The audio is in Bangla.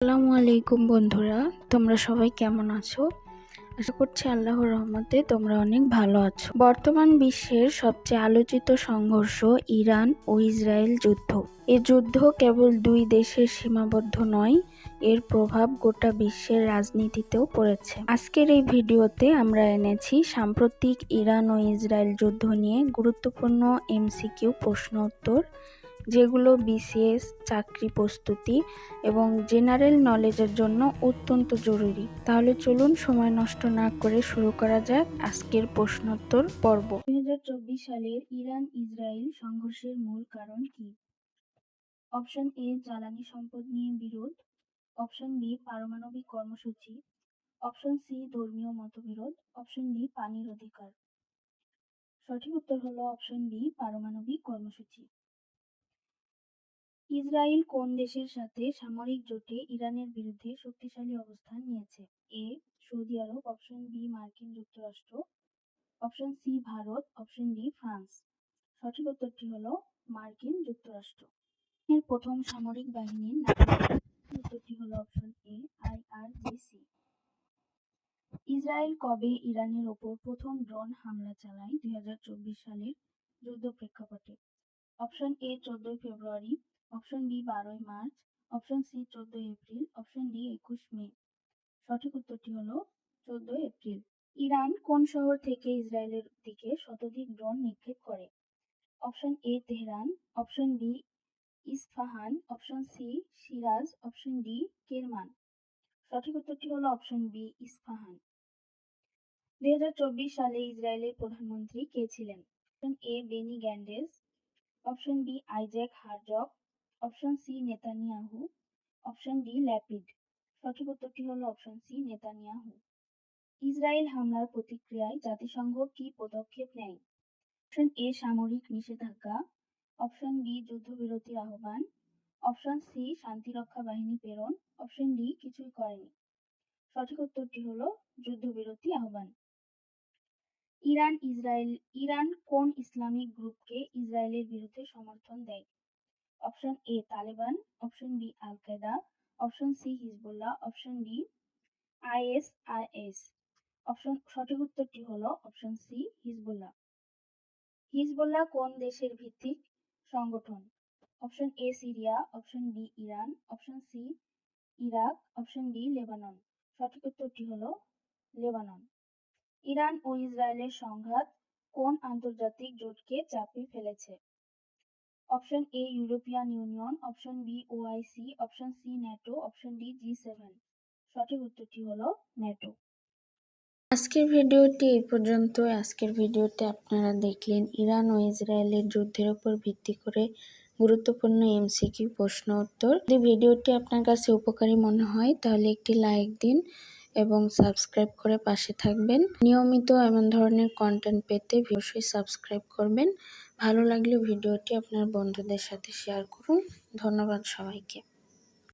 আসসালামু আলাইকুম বন্ধুরা, তোমরা সবাই কেমন আছো? আশা করছি আল্লাহর রহমতে তোমরা অনেক ভালো আছো। বর্তমান বিশ্বের সবচেয়ে আলোচিত সংঘর্ষ ইরান ও ইসরায়েল যুদ্ধ। এ যুদ্ধ কেবল দুই দেশের সীমাবদ্ধ নয়, এর প্রভাব গোটা বিশ্বের রাজনীতিতেও পড়েছে। আজকের এই ভিডিওতে আমরা এনেছি সাম্প্রতিক ইরান ও ইসরায়েল যুদ্ধ নিয়ে গুরুত্বপূর্ণ এমসিকিউ প্রশ্ন উত্তর যেগুলো বিসিএস, চাকরি প্রস্তুতি এবং জেনারেল নলেজের জন্য অত্যন্ত জরুরি। তাহলে চলুন সময় নষ্ট না করে শুরু করা যাক আজকের প্রশ্নোত্তর পর্ব। দু হাজার চব্বিশ সালের ইরান ইসরায়েল সংঘর্ষের মূল কারণ কি? অপশন এ, জ্বালানি সম্পদ নিয়ে বিরোধ। অপশন বি, পারমাণবিক কর্মসূচি। অপশন সি, ধর্মীয় মতবিরোধ। অপশন ডি, পানির অধিকার। সঠিক উত্তর হলো অপশন বি পারমাণবিক কর্মসূচি। ইসরায়েল কোন দেশের সাথে সামরিক জোটে ইরানের বিরুদ্ধে শক্তিশালী অবস্থান নিয়েছে? A, Saudi Arab, option B, মার্কিন যুক্তরাষ্ট্র, option C, Bharat, option D, France. সঠিক উত্তরটি হলো মার্কিন যুক্তরাষ্ট্র। এর প্রথম সামরিক বাহিনীর নাম উত্তরটি হলো অপশন এ, আইআরজিসি। ইসরায়েল কবে ইরানের ওপর প্রথম ড্রোন হামলা চালায়? দুই হাজার চব্বিশ সালের যুদ্ধ প্রেক্ষাপটে। অপশন এ, চোদ্দই ফেব্রুয়ারি অপশন বি বারোই মার্চ। অপশন সি চোদ্দই এপ্রিল। অপশন ডি একুশ মে। সঠিক উত্তরটি হলো চোদ্দই এপ্রিল। ইরান কোন শহর থেকে ইসরায়েলের দিকে শতাধিক ড্রোন নিক্ষেপ করে? Option A Tehran. Option B Isfahan. Option C Shiraz. Option D Kerman. সঠিক উত্তরটি হলো অপশন বি ইস্ফাহান। দুই হাজার চব্বিশ সালে ইসরায়েলের প্রধানমন্ত্রী কে ছিলেন? Option A Benny Gantz option B Isaac Herzog. Option C Netanyahu option D Lapid সঠিক উত্তরটি হলো অপশন সি নেতানিয়াহু ইসরায়েল হামলার প্রতিক্রিয়ায় জাতিসংঘ কি পদক্ষেপ নেয়? অপশন এ সামরিক নিষেধাজ্ঞা। অপশন বি যুদ্ধবিরতির আহ্বান। অপশন সি শান্তিরক্ষা বাহিনী প্রেরণ। অপশন ডি কিছুই করেনি। সঠিক উত্তরটি হলো যুদ্ধবিরতি আহ্বান। ইরান, ইসরায়েল, ইরান কোন ইসলামিক গ্রুপকে ইসরায়েলের বিরুদ্ধে সমর্থন দেয়? Option A Taliban option B Al Qaeda option C Hezbollah option D ISIS option সঠিক উত্তরটি হলো অপশন সি হিজবুল্লাহ হিজবুল্লাহ কোন দেশের ভিত্তিক সংগঠন? Option A Syria option B Iran option C Iraq option D Lebanon সঠিক উত্তরটি হলো লেবানন ইরান ও ইসরায়েলের সংঘাত কোন আন্তর্জাতিক জোটকে চাপে ফেলেছে? Option A European Union option B OIC option C NATO option D G seven সঠিক উত্তরটি হলো ন্যাটো আজকের ভিডিওটি এই পর্যন্ত আজকের ভিডিওতে আপনারা দেখলেন, ইরান ও ইসরায়েলের যুদ্ধের উপর ভিত্তি করে গুরুত্বপূর্ণ এমসিকিউ প্রশ্ন উত্তর। যদি ভিডিওটি আপনার কাছে উপকারী মনে হয়, তাহলে একটি লাইক দিন। এবং সাবস্ক্রাইব করে পাশে থাকবেন। নিয়মিত এমন ধরনের কন্টেন্ট পেতে অবশ্যই সাবস্ক্রাইব করবেন। ভালো লাগলে ভিডিওটি আপনার বন্ধুদের সাথে শেয়ার করুন। ধন্যবাদ সবাইকে।